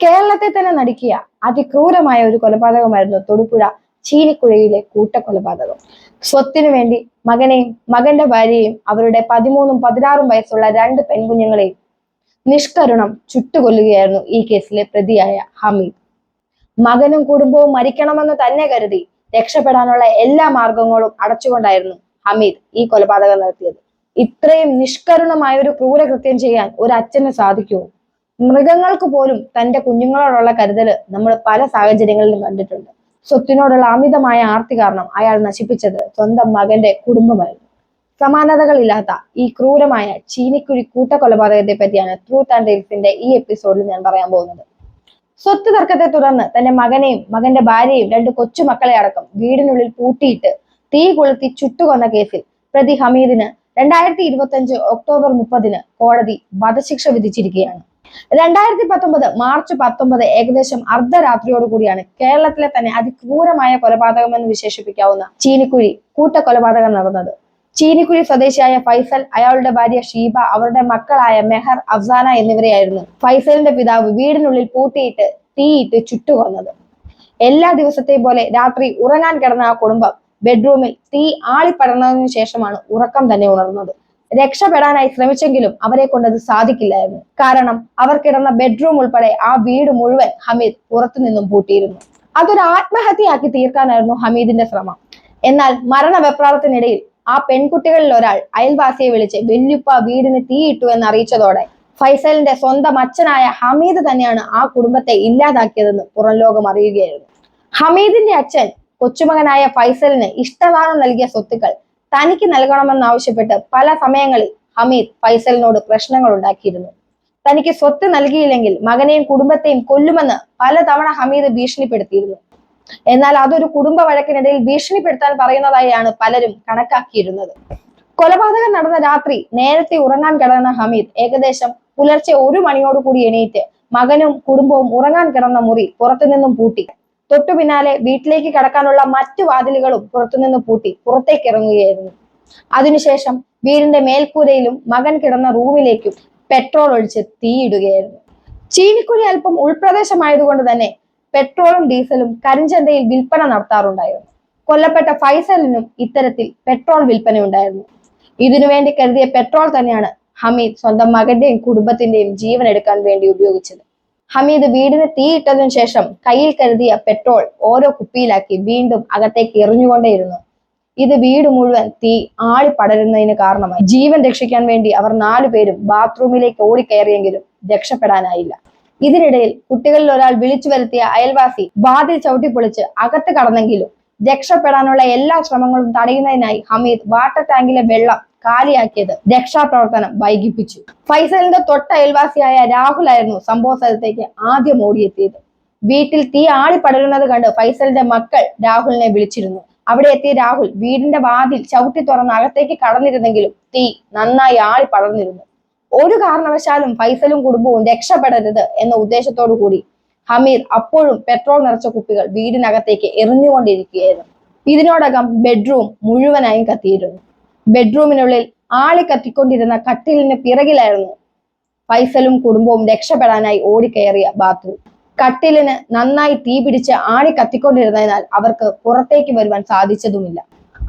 കേരളത്തെ തന്നെ നടുക്കിയ അതിക്രൂരമായ ഒരു കൊലപാതകമായിരുന്നു തൊടുപുഴ ചീനിക്കുഴയിലെ കൂട്ടക്കൊലപാതകം. സ്വത്തിനു വേണ്ടി മകനെയും മകന്റെ ഭാര്യയും അവരുടെ പതിമൂന്നും പതിനാറും വയസ്സുള്ള രണ്ട് പെൺകുഞ്ഞുങ്ങളെയും നിഷ്കരുണം ചുട്ടുകൊല്ലുകയായിരുന്നു ഈ കേസിലെ പ്രതിയായ ഹമീദ്. മകനും കുടുംബവും മരിക്കണമെന്ന് തന്നെ കരുതി രക്ഷപ്പെടാനുള്ള എല്ലാ മാർഗങ്ങളും അടച്ചുകൊണ്ടായിരുന്നു ഹമീദ് ഈ കൊലപാതകം നടത്തിയത്. ഇത്രയും നിഷ്കരുണമായ ഒരു ക്രൂരകൃത്യം ചെയ്യാൻ ഒരു അച്ഛന് സാധിക്കുമോ? മൃഗങ്ങൾക്ക് പോലും തന്റെ കുഞ്ഞുങ്ങളോടുള്ള കരുതൽ നമ്മൾ പല സാഹചര്യങ്ങളിലും കണ്ടിട്ടുണ്ട്. സ്വത്തിനോടുള്ള അമിതമായ ആർത്തി കാരണം അയാൾ നശിപ്പിച്ചത് സ്വന്തം മകന്റെ കുടുംബമായിരുന്നു. സമാനതകളില്ലാത്ത ഈ ക്രൂരമായ ചീനിക്കുഴി കൂട്ടക്കൊലപാതകത്തെ പറ്റിയാണ് ട്രൂത്ത് ആൻഡ് ഈ എപ്പിസോഡിൽ ഞാൻ പറയാൻ പോകുന്നത്. സ്വത്ത് തർക്കത്തെ തുടർന്ന് തന്റെ മകനെയും മകന്റെ ഭാര്യയും രണ്ട് കൊച്ചുമക്കളെ അടക്കം വീടിനുള്ളിൽ പൂട്ടിയിട്ട് തീ കൊളുത്തി ചുട്ടുകൊന്ന കേസിൽ പ്രതി ഹമീദിന് രണ്ടായിരത്തി ഇരുപത്തി അഞ്ച് ഒക്ടോബർ മുപ്പതിന് കോടതി വധശിക്ഷ വിധിച്ചിരിക്കുകയാണ്. രണ്ടായിരത്തി പത്തൊമ്പത് മാർച്ച് പത്തൊമ്പത് ഏകദേശം അർദ്ധരാത്രിയോടുകൂടിയാണ് കേരളത്തിലെ തന്നെ അതിക്രൂരമായ കൊലപാതകമെന്ന് വിശേഷിപ്പിക്കാവുന്ന ചീനിക്കുഴി കൂട്ടക്കൊലപാതകം നടന്നത്. ചീനിക്കുഴി സ്വദേശിയായ ഫൈസൽ അയാളുടെ ഭാര്യ ഷീബ അവരുടെ മക്കളായ മെഹർ അഫ്സാന എന്നിവരെയായിരുന്നു ഫൈസലിന്റെ പിതാവ് വീടിനുള്ളിൽ പൂട്ടിയിട്ട് തീയിട്ട് ചുട്ടുകൊന്നത്. എല്ലാ ദിവസത്തെയും പോലെ രാത്രി ഉറങ്ങാൻ കിടന്ന ആ കുടുംബം ബെഡ്റൂമിൽ തീ ആളിപ്പടർന്നതിനു ശേഷമാണ് ഉറക്കം തന്നെ ഉണർന്നത്. രക്ഷപ്പെടാനായി ശ്രമിച്ചെങ്കിലും അവരെ കൊണ്ടത് സാധിക്കില്ലായിരുന്നു. കാരണം അവർ കിടന്ന ബെഡ്റൂം ഉൾപ്പെടെ ആ വീട് മുഴുവൻ ഹമീദ് പുറത്തുനിന്നും പൂട്ടിയിരുന്നു. അതൊരു ആത്മഹത്യയാക്കി തീർക്കാനായിരുന്നു ഹമീദിന്റെ ശ്രമം. എന്നാൽ മരണവെപ്രാളത്തിനിടയിൽ ആ പെൺകുട്ടികളിൽ ഒരാൾ അയൽവാസിയെ വിളിച്ച് വെല്ലുപ്പ വീടിന് തീയിട്ടു എന്ന് അറിയിച്ചതോടെ ഫൈസലിന്റെ സ്വന്തം അച്ഛനായ ഹമീദ് തന്നെയാണ് ആ കുടുംബത്തെ ഇല്ലാതാക്കിയതെന്ന് പുറം ലോകം അറിയുകയായിരുന്നു. ഹമീദിന്റെ അച്ഛൻ കൊച്ചുമകനായ ഫൈസലിന് ഇഷ്ടദാനം നൽകിയ സ്വത്തുക്കൾ തനിക്ക് നൽകണമെന്നാവശ്യപ്പെട്ട് പല സമയങ്ങളിൽ ഹമീദ് ഫൈസലിനോട് പ്രശ്നങ്ങൾ ഉണ്ടാക്കിയിരുന്നു. തനിക്ക് സ്വത്ത് നൽകിയില്ലെങ്കിൽ മകനെയും കുടുംബത്തെയും കൊല്ലുമെന്ന് പലതവണ ഹമീദ് ഭീഷണിപ്പെടുത്തിയിരുന്നു. എന്നാൽ അതൊരു കുടുംബ വഴക്കിനിടയിൽ ഭീഷണിപ്പെടുത്താൻ പറയുന്നതായാണ് പലരും കണക്കാക്കിയിരുന്നത്. കൊലപാതകം നടന്ന രാത്രി നേരത്തെ ഉറങ്ങാൻ കിടന്ന ഹമീദ് ഏകദേശം പുലർച്ചെ ഒരു മണിയോടുകൂടി എണീറ്റ് മകനും കുടുംബവും ഉറങ്ങാൻ കിടന്ന മുറി പുറത്തുനിന്നും പൂട്ടി. തൊട്ടു പിന്നാലെ വീട്ടിലേക്ക് കടക്കാനുള്ള മറ്റു വാതിലുകളും പുറത്തുനിന്ന് പൂട്ടി പുറത്തേക്ക് ഇറങ്ങുകയായിരുന്നു അതിനുശേഷം വീടിന്റെ മേൽക്കൂരയിലും മകൻ കിടന്ന റൂമിലേക്കും പെട്രോൾ ഒഴിച്ച് തീയിടുകയായിരുന്നു. ചീനിക്കുഴി അല്പം ഉൾപ്രദേശമായതുകൊണ്ട് തന്നെ പെട്രോളും ഡീസലും കരിഞ്ചന്തയിൽ വിൽപ്പന നടത്താറുണ്ടായിരുന്നു. കൊല്ലപ്പെട്ട ഫൈസലിനും ഇത്തരത്തിൽ പെട്രോൾ വിൽപ്പന ഉണ്ടായിരുന്നു ഇതിനുവേണ്ടി കരുതിയ പെട്രോൾ തന്നെയാണ് ഹമീദ് സ്വന്തം മകന്റെയും കുടുംബത്തിന്റെയും ജീവൻ എടുക്കാൻ വേണ്ടി ഉപയോഗിച്ചത്. ഹമീദ് വീടിന് തീയിട്ടതിനു ശേഷം കയ്യിൽ കരുതിയ പെട്രോൾ ഓരോ കുപ്പിയിലാക്കി വീണ്ടും അകത്തേക്ക് എറിഞ്ഞുകൊണ്ടേയിരുന്നു. ഇത് വീട് മുഴുവൻ തീ ആളി പടരുന്നതിന് കാരണമായി. ജീവൻ രക്ഷിക്കാൻ വേണ്ടി അവർ നാലുപേരും ബാത്റൂമിലേക്ക് ഓടിക്കയറിയെങ്കിലും രക്ഷപ്പെടാനായില്ല. ഇതിനിടയിൽ കുട്ടികളിൽ ഒരാൾ വിളിച്ചു വരുത്തിയ അയൽവാസി വാതിൽ ചവിട്ടിപ്പൊളിച്ച് അകത്ത് കടന്നെങ്കിലും രക്ഷപ്പെടാനുള്ള എല്ലാ ശ്രമങ്ങളും തടയുന്നതിനായി ഹമീദ് വാട്ടർ ടാങ്കിലെ വെള്ളം കാലിയാക്കിയത് രക്ഷാപ്രവർത്തനം വൈകിപ്പിച്ചു. ഫൈസലിന്റെ തൊട്ട അയൽവാസിയായ രാഹുൽ ആയിരുന്നു സംഭവ സ്ഥലത്തേക്ക് ആദ്യം ഓടിയെത്തിയത്. വീട്ടിൽ തീ ആളി പടരുന്നത് കണ്ട് ഫൈസലിന്റെ മക്കൾ രാഹുലിനെ വിളിച്ചിരുന്നു. അവിടെ എത്തിയ രാഹുൽ വീടിന്റെ വാതിൽ ചവിട്ടി തുറന്ന് അകത്തേക്ക് കടന്നിരുന്നെങ്കിലും തീ നന്നായി ആളി പടർന്നിരുന്നു ഒരു കാരണവശാലും ഫൈസലും കുടുംബവും രക്ഷപ്പെടരുത് എന്ന ഉദ്ദേശത്തോടു കൂടി ഹമീർ അപ്പോഴും പെട്രോൾ നിറച്ച കുപ്പികൾ വീടിനകത്തേക്ക് എറിഞ്ഞുകൊണ്ടിരിക്കുകയായിരുന്നു. ഇതിനോടകം ബെഡ്റൂം മുഴുവനായും കത്തിയിരുന്നു. ബെഡ്റൂമിനുള്ളിൽ ആളി കത്തിക്കൊണ്ടിരുന്ന കട്ടിലിന് പിറകിലായിരുന്നു ഫൈസലും കുടുംബവും രക്ഷപ്പെടാനായി ഓടിക്കയറിയ ബാത്റൂം കട്ടിലിന് നന്നായി തീ പിടിച്ച് ആളി കത്തിക്കൊണ്ടിരുന്നതിനാൽ അവർക്ക് പുറത്തേക്ക് വരുവാൻ സാധിച്ചതുമില്ല.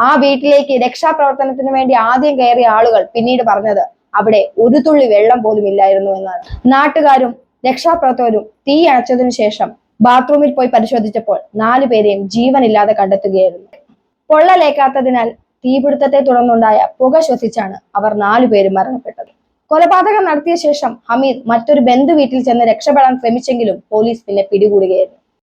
ആ വീട്ടിലേക്ക് രക്ഷാപ്രവർത്തനത്തിന് വേണ്ടി ആദ്യം കയറിയ ആളുകൾ പിന്നീട് പറഞ്ഞത് അവിടെ ഒരു തുള്ളി വെള്ളം പോലും ഇല്ലായിരുന്നു എന്നാണ്. നാട്ടുകാരും രക്ഷാപ്രവർത്തകരും തീ അണച്ചതിനു ശേഷം ബാത്റൂമിൽ പോയി പരിശോധിച്ചപ്പോൾ നാലുപേരെയും ജീവനില്ലാതെ കണ്ടെത്തുകയായിരുന്നു. പൊള്ളലേക്കാത്തതിനാൽ തീപിടുത്തത്തെ തുടർന്നുണ്ടായ പുക ശ്വസിച്ചാണ് അവർ നാലുപേരും മരണപ്പെട്ടത്. കൊലപാതകം നടത്തിയ ശേഷം ഹമീദ് മറ്റൊരു ബന്ധു വീട്ടിൽ ചെന്ന് രക്ഷപ്പെടാൻ ശ്രമിച്ചെങ്കിലും പോലീസ് പിന്നെ പിടികൂടുകയായിരുന്നു.